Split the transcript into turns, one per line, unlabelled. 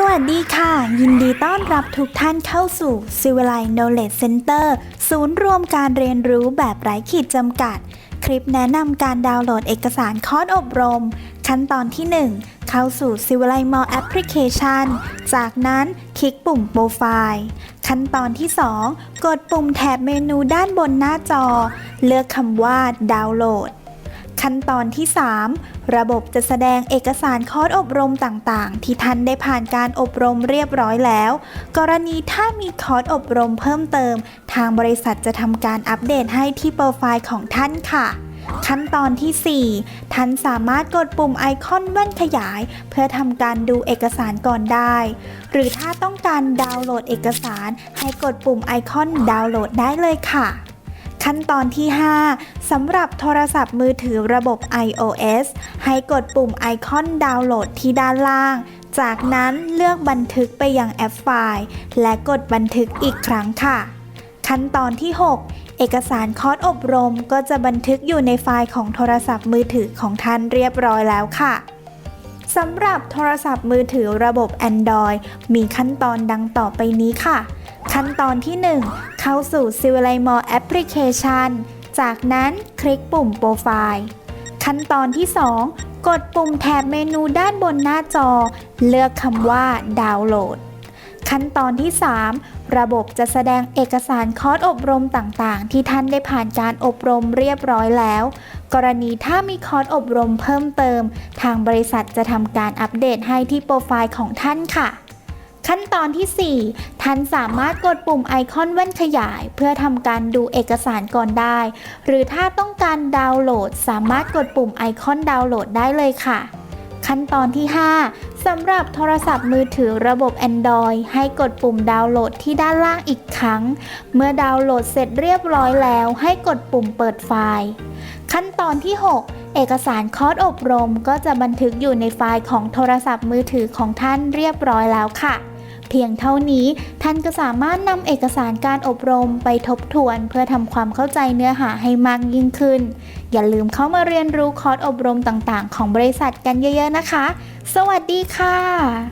สวัสดีค่ะ ยินดีต้อนรับทุกท่านเข้าสู่ c i v i l i z e Knowledge Center ศูนย์รวมการเรียนรู้แบบไร้ขีดจำกัด คลิปแนะนำการดาวน์โหลดเอกสารคอร์สอบรม ขั้นตอนที่ 1 เข้าสู่ c i v i l i z e More Application จากนั้นคลิกปุ่มโปรไฟล์ขั้นตอนที่ 2 กดปุ่มแถบเมนูด้านบนหน้าจอ เลือกคำว่าดาวน์โหลด ขั้นตอนที่ 3 ระบบจะแสดงเอกสารคอร์สอบรมต่างๆ ที่ท่านได้ผ่านการอบรมเรียบร้อยแล้ว กรณีถ้ามีคอร์สอบรมเพิ่มเติม ทางบริษัทจะทำการอัปเดตให้ที่โปรไฟล์ของท่านค่ะขั้นตอนที่ 4 ท่านสามารถกดปุ่มไอคอนแว่นขยาย เพื่อทำการดูเอกสารก่อนได้ หรือถ้าต้องการดาวน์โหลดเอกสาร ให้กดปุ่มไอคอนดาวน์โหลดได้เลยค่ะ ขั้นตอนที่ 5สำหรับโทรศัพท์มือถือระบบ iOS ให้กดปุ่มไอคอนดาวน์โหลดที่ด้านล่าง จากนั้นเลือกบันทึกไปยังแอปไฟล์ และกดบันทึกอีกครั้งค่ะ ขั้นตอนที่ 6 เอกสารคอร์สอบรมก็จะบันทึกอยู่ในไฟล์ของโทรศัพท์มือถือของท่านเรียบร้อยแล้วค่ะสำหรับโทรศัพท์มือถือระบบ Android มีขั้นตอนดังต่อไปนี้ค่ะ ขั้นตอนที่ 1 เข้าสู่ c i v i l i z e More Application จากนั้นคลิกปุ่มโปรไฟล์ ขั้นตอนที่ 2 กดปุ่มแถบเมนูด้านบนหน้าจอ เลือกคำว่าดาวน์โหลด ขั้นตอนที่ 3 ระบบจะแสดงเอกสารคอร์สอบรมต่างๆ ที่ท่านได้ผ่านการอบรมเรียบร้อยแล้ว กรณีถ้ามีคอร์สอบรมเพิ่มเติม ทางบริษัทจะทำการอัปเดตให้ที่โปรไฟล์ของท่านค่ะ ขั้นตอนที่ 4 ท่านสามารถกดปุ่มไอคอนแว่นขยาย เพื่อทำการดูเอกสารก่อนได้ หรือถ้าต้องการดาวน์โหลด สามารถกดปุ่มไอคอนดาวน์โหลดได้เลยค่ะ ขั้นตอนที่ 5 สำหรับโทรศัพท์มือถือระบบ Android ให้กดปุ่มดาวน์โหลดที่ด้านล่างอีกครั้ง เมื่อดาวน์โหลดเสร็จเรียบร้อยแล้ว ให้กดปุ่มเปิดไฟล์ ขั้นตอนที่ 6เอกสารคอร์สอบรมก็จะบันทึกอยู่ในไฟล์ของโทรศัพท์มือถือของท่านเรียบร้อยแล้วค่ะ เพียงเท่านี้ ท่านก็สามารถนำเอกสารการอบรมไปทบทวน เพื่อทำความเข้าใจเนื้อหาให้มากยิ่งขึ้น อย่าลืมเข้ามาเรียนรู้คอร์สอบรมต่างๆ ของบริษัทกันเยอะ ๆ นะคะ สวัสดีค่ะ